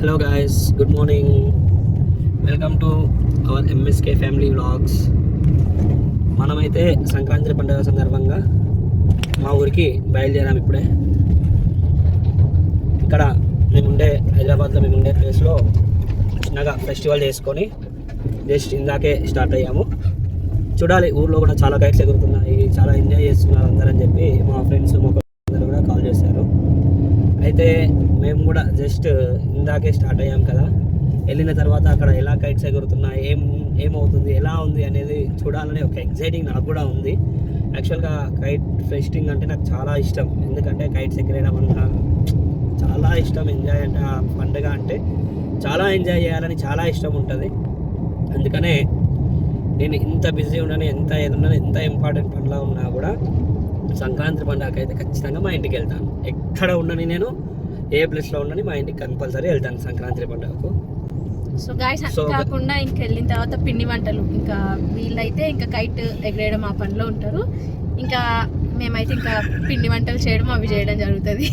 Hello guys good morning welcome to our MSK family vlogs మనమైతే సంక్రాంతి పండుగ సందర్భంగా మా ఊరికి బయలుదేరాం ఇప్పుడే. ఇక్కడ మేముండే హైదరాబాద్లో మేముండే ప్లేస్లో చిన్నగా ఫెస్టివల్ చేసుకొని జస్ట్ ఇందాకే స్టార్ట్ అయ్యాము. చూడాలి ఊర్లో కూడా చాలా కైట్స్ ఎగురుతున్నాయి చాలా ఎంజాయ్ చేస్తున్నారు అందరని చెప్పి మా ఫ్రెండ్స్ మా అందరూ కూడా కాల్ చేశారు. అయితే మేము కూడా జస్ట్ ఇందాకే స్టార్ట్ అయ్యాం కదా. వెళ్ళిన తర్వాత అక్కడ ఎలా కైట్స్ ఎగురుతున్నాయి ఏం ఏమవుతుంది ఎలా ఉంది అనేది చూడాలని ఒక ఎగ్జైటింగ్ నాకు కూడా ఉంది. యాక్చువల్గా కైట్ ఫెస్టింగ్ అంటే నాకు చాలా ఇష్టం. ఎందుకంటే కైట్స్ ఎగరేయడం అన్నా చాలా ఇష్టం ఎంజాయ్ అంటే ఆ పండుగ అంటే చాలా ఎంజాయ్ చేయాలని చాలా ఇష్టం ఉంటుంది. అందుకనే నేను ఇంత బిజీ ఉన్నాను ఎంత ఏదన్నా ఎంత ఇంపార్టెంట్ పనిలో ఉన్నా కూడా సంక్రాంతి పండుగకైతే అయితే ఖచ్చితంగా మా ఇంటికి వెళ్తాను. ఎక్కడ ఉండని నేను ఏ ప్లేస్లో ఉండని మా ఇంటికి కంపల్సరీ వెళ్తాను సంక్రాంతి పండుగకు. సో గాయస్ So, కాకుండా ఇంకా వెళ్ళిన తర్వాత పిండి వంటలు ఇంకా వీళ్ళైతే ఇంకా కైట్ ఎగరేయడం ఆ పనిలో ఉంటారు. ఇంకా మేమైతే ఇంకా పిండి వంటలు చేయడం అవి చేయడం జరుగుతుంది.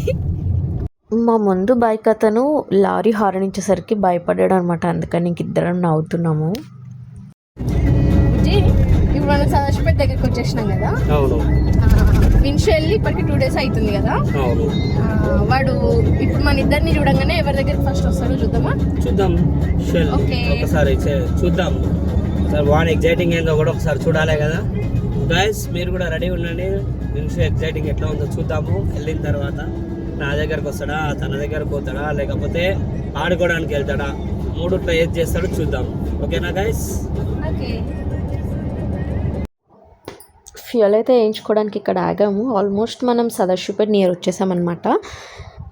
మా ముందు బైక్ అతను లారీ హారన్ ఇచ్చేసరికి భయపడ్డాడు అనమాట అందుకని ఇంక ఇద్దరం నవ్వుతున్నాము. ఇప్పుడు మనం సదాశివపేట దగ్గరికి వచ్చేసినాం కదా? అవును. విన్షు వెళ్ళి ఇప్పటికి టూ డేస్ అవుతుంది కదా? వాడు ఇప్పుడు మన ఇద్దరిని చూడంగానే ఎవరి దగ్గరికి ఫస్ట్ వస్తాడో చూద్దామా? చూద్దాం. Okay. ఒకసారి చూద్దాం. సార్ వాన్ ఎగ్జైటింగ్ ఏందో కూడా ఒకసారి చూడాలి కదా. గాయస్ మీరు కూడా రెడీ ఉండండి. నిమిషం ఎగ్జైటింగ్ ఎట్లా ఉందో చూద్దాము. వెళ్ళిన తర్వాత నా దగ్గరకు వస్తాడా? తన దగ్గరకు పోతాడా? లేకపోతే ఆడుకోవడానికి వెళ్తాడా? మూడు ట్రై చేస్తాడో చూద్దాం. ఓకేనా గాయస్ ఓకే. ఫ్యూయల్ అయితే వేయించుకోవడానికి ఇక్కడ ఆగాము. ఆల్మోస్ట్ మనం సదాశివపేట నియర్ వచ్చేసామన్నమాట.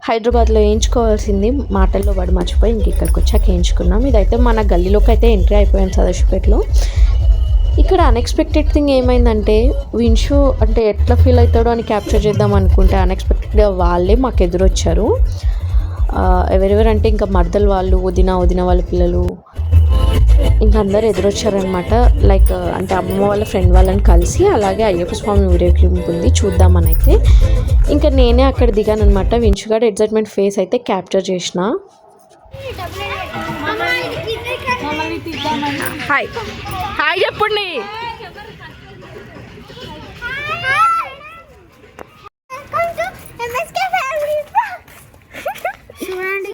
హైదరాబాద్లో వేయించుకోవాల్సింది మాటల్లో పడి మర్చిపోయి ఇంక ఇక్కడికి వచ్చాక వేయించుకున్నాం. ఇదైతే మన గల్లీలోకి అయితే ఎంట్రీ అయిపోయాం సదాశివపేటలో ఇక్కడ అన్ఎక్స్పెక్టెడ్ థింగ్ ఏమైందంటే విన్షు అంటే ఎట్లా ఫీల్ అవుతాడో అని క్యాప్చర్ చేద్దాం అనుకుంటే అన్ఎక్స్పెక్టెడ్గా వాళ్ళే మాకు ఎదురొచ్చారు. ఎవరెవరంటే ఇంకా మర్దల వాళ్ళు వదిన వదిన వాళ్ళ పిల్లలు ఇంకా అందరు ఎదురొచ్చారనమాట లైక్ అంటే అమ్మమ్మ వాళ్ళ ఫ్రెండ్ వాళ్ళని కలిసి అలాగే అయ్యప్ప స్వామి ఊరేగింపు ఉంది చూద్దామని అయితే ఇంకా నేనే అక్కడ దిగాను అనమాట వించుగాడు ఎగ్జైట్మెంట్ ఫేస్ అయితే క్యాప్చర్ చేసిన హాయ్ హాయ్ చెప్పండి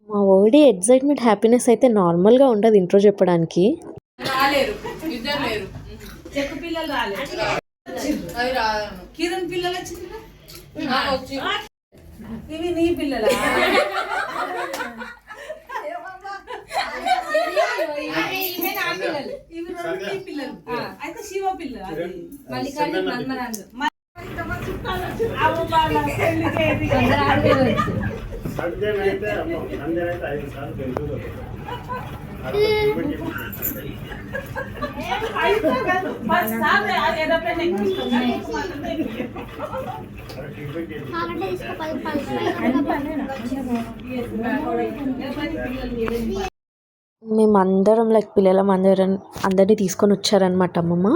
మా ఓడి ఎగ్జైట్మెంట్ హ్యాపీనెస్ అయితే నార్మల్గా ఉండదు ఇంట్రో చెప్పడానికి. కిరణ్ పిల్లలు వచ్చింది ఇవి నీ పిల్లల? ఇవి రెండు నీ పిల్లలు. ఆ, అయితే శివ పిల్లలు అది. మల్లికార్జున మన్మరాజు ಸಂಜೆನೈತೆ ಸಂಜೆನೈತೆ ಐದು ಸಾವಿರ ಬೆಂಗಳೂರು इसको మేమందరం లైక్ పిల్లలం అందరం అందరినీ తీసుకొని వచ్చారనమాట అమ్మమ్మ.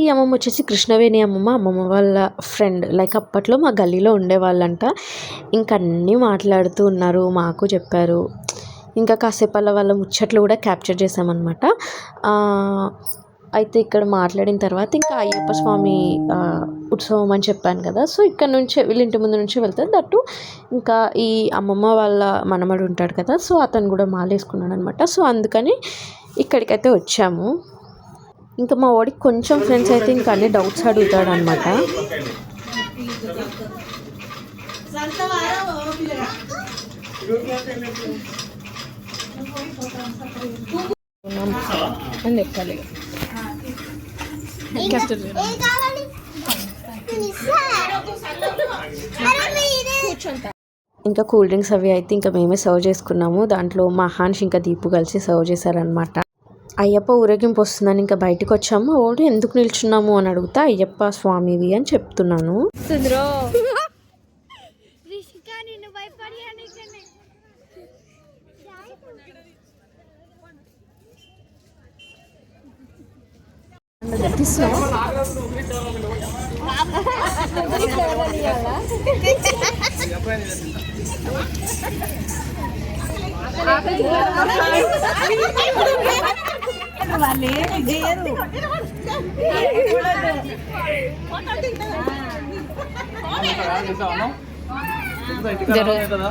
ఈ అమ్మమ్మ వచ్చేసి కృష్ణవేణి అమ్మమ్మ. అమ్మమ్మ వాళ్ళ ఫ్రెండ్ లైక్ అప్పట్లో మా గల్లీలో ఉండేవాళ్ళంట. ఇంకా అన్నీ మాట్లాడుతూ ఉన్నారు మాకు చెప్పారు. ఇంకా కాసేపు అలా వాళ్ళ ముచ్చట్లు కూడా క్యాప్చర్ చేసామన్నమాట అయితే ఇక్కడ మాట్లాడిన తర్వాత ఇంకా అయ్యప్ప స్వామి ఉత్సవం అని చెప్పాను కదా. సో ఇక్కడ నుంచి వీళ్ళ ఇంటి ముందు నుంచి వెళ్తారు. దట్టు ఇంకా ఈ అమ్మమ్మ వాళ్ళ మనమడు ఉంటాడు కదా. సో అతను కూడా మాలేసుకున్నాడు అనమాట సో అందుకని ఇక్కడికైతే వచ్చాము. ఇంకా మా వాడికి కొంచెం ఫ్రెండ్స్ అయితే ఇంకా అన్ని డౌట్స్ అడుగుతాడు అనమాట అని చెప్పాలి ఇంకా కూల్ డ్రింక్స్ అవి అయితే ఇంకా మేమే సర్వ్ చేసుకున్నాము. దాంట్లో మా హాన్ష్ ఇంకా దీపు కలిసి సర్వ్ చేశారనమాట అయ్యప్ప ఊరేగింపు వస్తుందని ఇంకా బయటకు వచ్చాము. ఓడి ఎందుకు నిల్చున్నాము అని అడుగుతా అయ్యప్ప స్వామివి అని చెప్తున్నాను. వాళ్ళే చేయరు జరుగుతుంది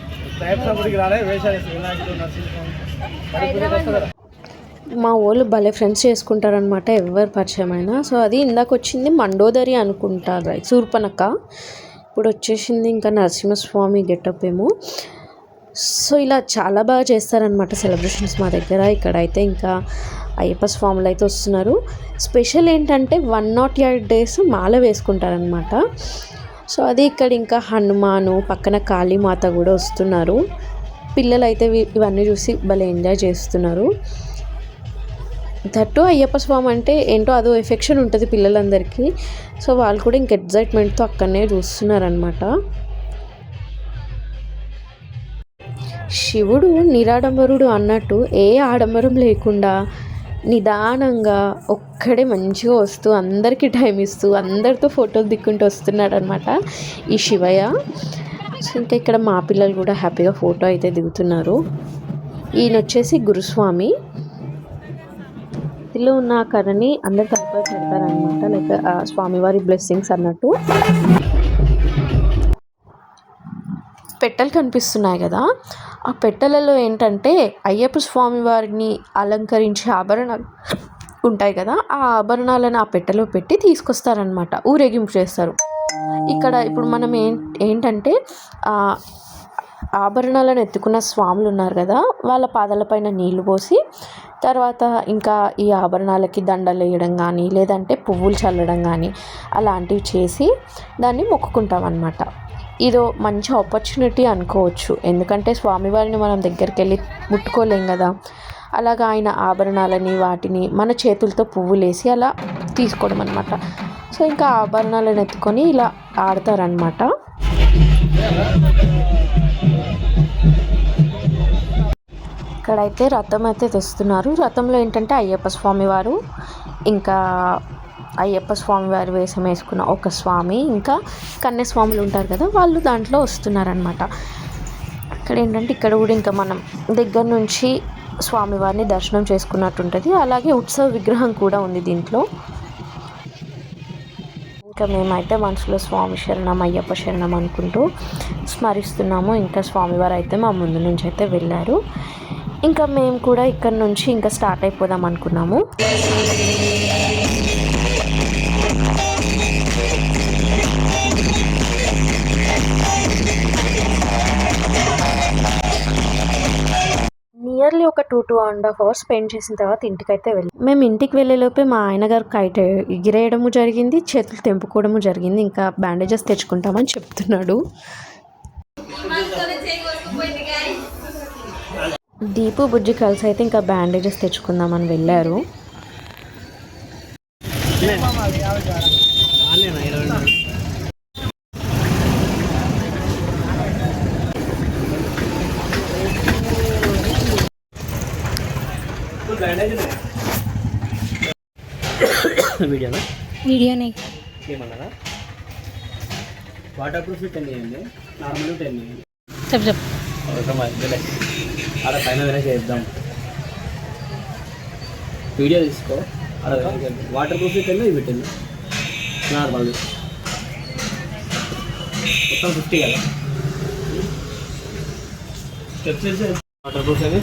గుడికి రాలే వేషాలు వినాయకుడు మా వాళ్ళు భలే ఫ్రెండ్స్ చేసుకుంటారనమాట ఎవరు పరిచయం అయినా సో అది ఇందాక వచ్చింది మండోదరి అనుకుంటారు రైట్ ఇప్పుడు వచ్చేసింది ఇంకా నరసింహస్వామి గెటప్ ఏమో. సో ఇలా చాలా బాగా చేస్తారనమాట సెలబ్రేషన్స్ మా దగ్గర. ఇక్కడైతే ఇంకా అయ్యప్ప స్వాములు అయితే వస్తున్నారు. స్పెషల్ ఏంటంటే వన్ నాట్ ఎయిట్ డేస్ మాల వేసుకుంటారనమాట సో అది ఇక్కడ ఇంకా హనుమాను పక్కన కాళీమాత కూడా వస్తున్నారు. పిల్లలు అయితే ఇవన్నీ చూసి భలే ఎంజాయ్ చేస్తున్నారు. దట్టు అయ్యప్ప స్వామి అంటే ఏంటో అదో ఎఫెక్షన్ ఉంటుంది పిల్లలందరికీ. సో వాళ్ళు కూడా ఇంక ఎగ్జైట్మెంట్తో అక్కడనే చూస్తున్నారనమాట శివుడు నిరాడంబరుడు అన్నట్టు ఏ ఆడంబరం లేకుండా నిదానంగా ఒక్కడే మంచిగా వస్తూ అందరికీ టైం ఇస్తూ అందరితో ఫోటోలు దిక్కుంటూ వస్తున్నాడు అనమాట ఈ శివయ్య. సో ఇంకా ఇక్కడ మా పిల్లలు కూడా హ్యాపీగా ఫోటో అయితే దిగుతున్నారు. ఈయన వచ్చేసి గురుస్వామి. ఇందులో ఉన్న కర్రని అందరు తలపై పెడతారనమాట లైక్ స్వామివారి బ్లెస్సింగ్స్ అన్నట్టు. పెట్టెలు కనిపిస్తున్నాయి కదా ఆ పెట్టెలలో ఏంటంటే అయ్యప్ప స్వామి వారిని అలంకరించే ఆభరణాలు ఉంటాయి కదా ఆ ఆభరణాలను ఆ పెట్టెలో పెట్టి తీసుకొస్తారనమాట ఊరేగింపు చేస్తారు. ఇక్కడ ఇప్పుడు మనం ఏం ఏంటంటే ఆభరణాలను ఎత్తుకున్న స్వాములు ఉన్నారు కదా వాళ్ళ పాదాలపైన నీళ్ళు పోసి తర్వాత ఇంకా ఈ ఆభరణాలకి దండలు వేయడం కానీ లేదంటే పువ్వులు చల్లడం కానీ అలాంటివి చేసి దాన్ని మొక్కుకుంటాం అన్నమాట ఇదో మంచి ఆపర్చునిటీ అనుకోవచ్చు. ఎందుకంటే స్వామివారిని మనం దగ్గరికి వెళ్ళి ముట్టుకోలేం కదా. అలాగా ఆయన ఆభరణాలని వాటిని మన చేతులతో పువ్వులు వేసి అలా తీసుకోవడం అనమాట సో ఇంకా ఆభరణాలను ఎత్తుకొని ఇలా ఆడతారనమాట ఇక్కడైతే రథం అయితే తెస్తున్నారు. రథంలో ఏంటంటే అయ్యప్ప స్వామి వారు ఇంకా అయ్యప్ప స్వామి వారి వేషం వేసుకున్న ఒక స్వామి ఇంకా కన్యస్వాములు ఉంటారు కదా వాళ్ళు దాంట్లో వస్తున్నారనమాట ఇక్కడ ఏంటంటే ఇక్కడ కూడా ఇంకా మనం దగ్గర నుంచి స్వామివారిని దర్శనం చేసుకున్నట్టు ఉంటుంది అలాగే ఉత్సవ విగ్రహం కూడా ఉంది దీంట్లో. ఇంకా మేమైతే మనసులో స్వామి శరణం అయ్యప్ప శరణం అనుకుంటూ స్మరిస్తున్నాము. ఇంకా స్వామివారు అయితే మా ముందు నుంచి అయితే వెళ్ళారు. ఇంకా మేము కూడా ఇక్కడ నుంచి ఇంకా స్టార్ట్ అయిపోదాం అనుకున్నాము. నియర్లీ ఒక two two and half hours spend చేసిన తర్వాత ఇంటికైతే వెళ్ళి. మేము ఇంటికి వెళ్ళేలోపే మా ఆయన గారు కైట్ ఎగిరేయడము జరిగింది చేతులు తెంపుకోవడము జరిగింది ఇంకా బ్యాండేజెస్ తెచ్చుకుంటామని చెప్తున్నాడు. దీపు బుజ్జి కలిసి అయితే ఇంకా బ్యాండేజెస్ తెచ్చుకుందామని వెళ్ళారు. వీడియోనా? వీడియోనే. ఏమన్నారా? వాటర్ ప్రూఫ్ టెన్ చేయండి. నార్మల్ టెన్ చేయండి. చెప్పు చెప్పు. అలా పైన చేద్దాం. వీడియో తీసుకో. అలా వాటర్ ప్రూఫ్ టెన్ ఇవి టెన్. నార్మల్. మొత్తం ఫిఫ్టీ కదా? స్టెప్స్ వాటర్ ప్రూఫ్ అది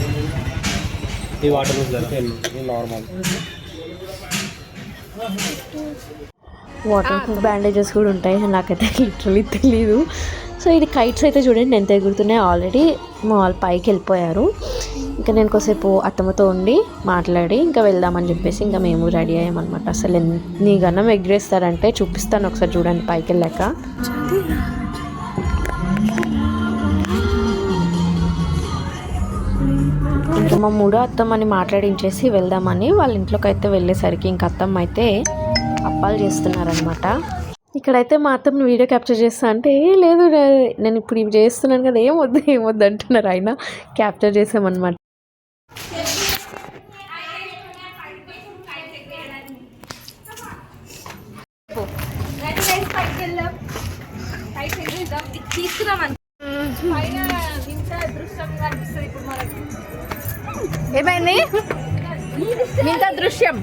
ఈ వాటర్ ప్రూఫ్ కదా? నార్మల్. వాటర్ ప్రూఫ్ బ్యాండేజెస్ కూడా ఉంటాయి. నాకైతే లిటరలీ తెలీదు. సో ఇది కైట్స్ అయితే చూడండి ఎంత ఎగురుతున్నాయి ఆల్రెడీ మా వాళ్ళు పైకి వెళ్ళిపోయారు. ఇంకా నేను కొద్దిసేపు అత్తమ్మతో ఉండి మాట్లాడి ఇంకా వెళ్దామని చెప్పేసి ఇంకా మేము రెడీ అయ్యామన్నమాట. అసలు ఎన్ని గణం ఎగిరేస్తారంటే చూపిస్తాను ఒకసారి చూడండి పైకి వెళ్ళాక. మా మూడో అత్తమ్మని మాట్లాడించేసి వెళ్దామని వాళ్ళ ఇంట్లోకి అయితే వెళ్ళేసరికి ఇంక అత్తమ్మ అయితే అప్పాలు చేస్తున్నారనమాట ఇక్కడైతే మా అత్తమ్మని వీడియో క్యాప్చర్ చేస్తా అంటే "ఏ, లేదు నేను ఇప్పుడు ఇవి చేస్తున్నాను కదా ఏం వద్దు ఏం వద్దు అంటున్నారు ఆయన. క్యాప్చర్ చేసామన్నమాట. ఏమైంది? మిగతా దృశ్యం.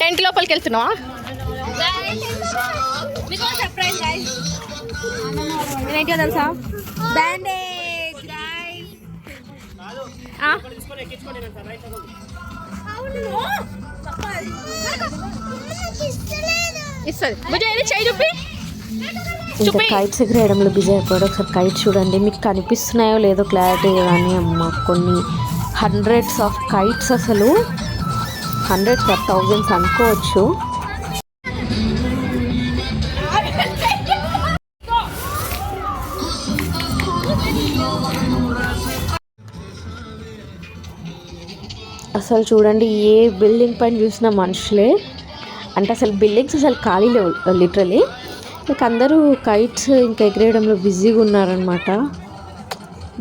టెంట్ లోపలికి వెళ్తున్నావా నేనేంటో తెలుసా? బ్యాండేజ్ ఇస్తుంది. భుజ చేయి చూపి. ఇంకా కైట్స్ ఎగరేయడంలో బిజీ అయిపోయాడు. ఒకసారి కైట్ చూడండి. మీకు కనిపిస్తున్నాయో లేదో క్లారిటీ కానీ అమ్మ కొన్ని హండ్రెడ్స్ ఆఫ్ కైట్స్ అసలు. హండ్రెడ్స్ ఆఫ్ థౌజండ్స్ అనుకోవచ్చు. అసలు చూడండి ఏ బిల్డింగ్ పైన చూసిన మనుషులే. అంటే అసలు బిల్డింగ్స్ అసలు ఖాళీ లేవు లిటరలీ ఇంకా అందరూ కైట్స్ ఇంకా ఎగిరేయడంలో బిజీగా ఉన్నారనమాట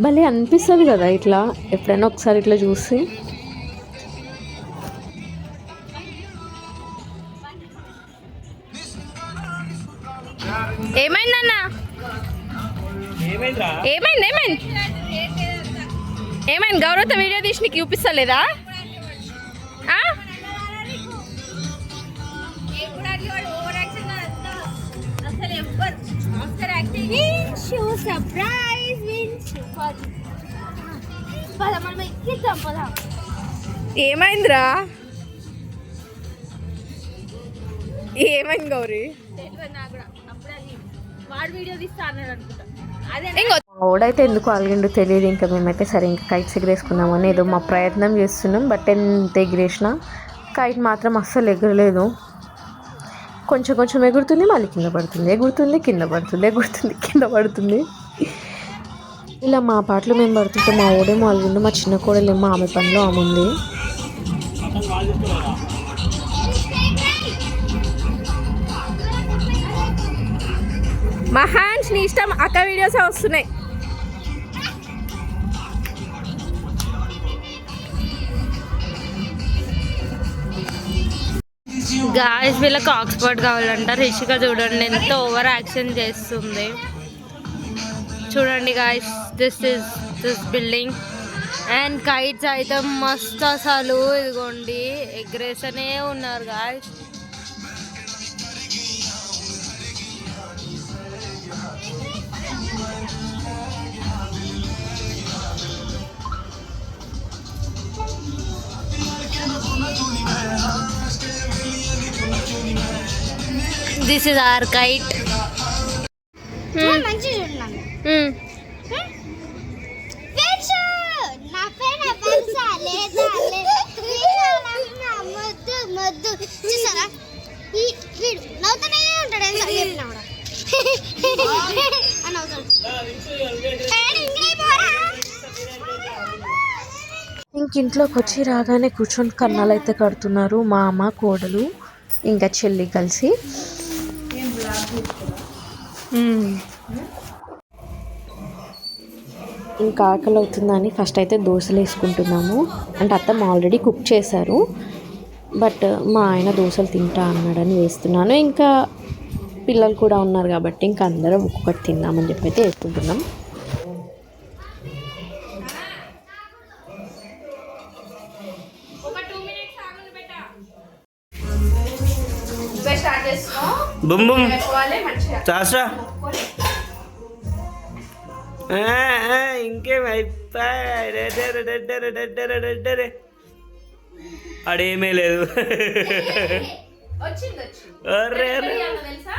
భలే అనిపిస్తుంది కదా ఇట్లా ఎప్పుడైనా ఒకసారి ఇట్లా చూసి. ఏమైందన్నా? ఏమైందిరా? ఏమైంది ఏమైంది? ఏమైంది? గౌరవతో వీడియో తీసి నీకు చూపిస్తలేదా? ఏమైందిరా? ఏమైంది గౌరీ? ఇంకో మా ఓడైతే ఎందుకు అలిగిండో తెలియదు. ఇంకా మేమైతే సరే ఇంకా కైట్స్ ఎగిరేసుకుందామని ఏదో మా ప్రయత్నం చేస్తున్నాం. బట్ ఎంత ఎగిరేసిన కైట్ మాత్రం అస్సలు ఎగరలేదు. కొంచెం కొంచెం ఎగురుతుంది మళ్ళీ కింద పడుతుంది. ఎగురుతుంది కింద పడుతుంది ఎగురుతుంది కింద పడుతుంది. ఇలా మా పాటలు మేము పడుతుంటే మా ఓడేమో అలిగిండు మా చిన్న కోడలేమో ఆమె పనిలో ఆమె ఉంది. మహాన్స్ నీ ఇష్టం అక్క వీడియోస్ వస్తున్నాయి. గాయస్ వీళ్ళకి ఆక్స్ఫర్డ్ కావాలంట. రిషిక చూడండి ఎంత ఓవర్ యాక్షన్ చేస్తుంది. చూడండి guys this is this building and kites అయితే మస్తు అసలు ఇదిగోండి ఎగ్రేసనే ఉన్నారు guys this is our kite. చూసారా? వీడు నవ్వుతూనే ఉంటాడు చెప్పినా కూడా. అని. ఇంక ఇంట్లోకి వచ్చి రాగానే కూర్చొని కన్నాలు అయితే కడుతున్నారు మా అమ్మ కోడలు ఇంకా చెల్లి కలిసి. ఇంకా ఆకలి అవుతుందని ఫస్ట్ అయితే దోశలు వేసుకుంటున్నాము. అంటే అత్తమ్మ ఆల్రెడీ కుక్ చేశారు. బట్ మా ఆయన దోశలు తింటా అన్నాడని వేస్తున్నాను. ఇంకా పిల్లలు కూడా ఉన్నారు కాబట్టి ఇంకా అందరం ఒక్కొక్కటి తిందామని చెప్పి అయితే వేసుకుంటున్నాం. Boom boom. చాసా ఇంకేం అయిపోయి అడేమీ లేదు. వచ్చింది వచ్చింది. అరే అరే ఇవాళ తెలుసా?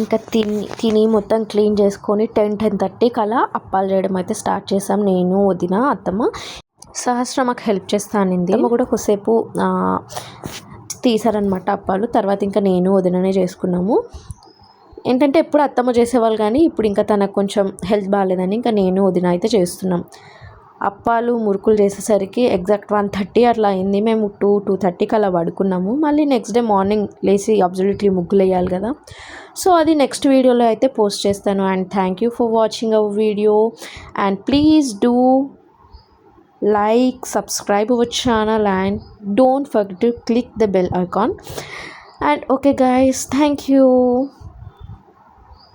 ఇంకా తిని తిని మొత్తం క్లీన్ చేసుకొని టెన్ టెన్ థర్టీకి అలా అప్పాలు చేయడం అయితే స్టార్ట్ చేసాం నేను వదిన అత్తమ్మ. సహస్ర మాకు హెల్ప్ చేస్తా అనింది అమ్మ కూడా కొద్దిసేపు తీసారనమాట అప్పాలు. తర్వాత ఇంకా నేను వదిననే చేసుకున్నాము. ఏంటంటే ఎప్పుడు అత్తమ్మ చేసేవాళ్ళు కానీ ఇప్పుడు ఇంకా తనకు కొంచెం హెల్త్ బాగాలేదని ఇంకా నేను వదిన అయితే చేస్తున్నాం. అప్పాలు మురుకులు చేసేసరికి ఎగ్జాక్ట్ వన్ థర్టీ అట్లా అయింది. మేము టూ టూ థర్టీకి అలా పడుకున్నాము. మళ్ళీ నెక్స్ట్ డే మార్నింగ్ లేచి అబ్జల్యూట్లీ ముగ్గులు వేయాలి కదా. సో అది నెక్స్ట్ వీడియోలో అయితే పోస్ట్ చేస్తాను. And thank you for watching our video. And please do like subscribe our channel and don't forget to click the bell icon. And okay guys thank you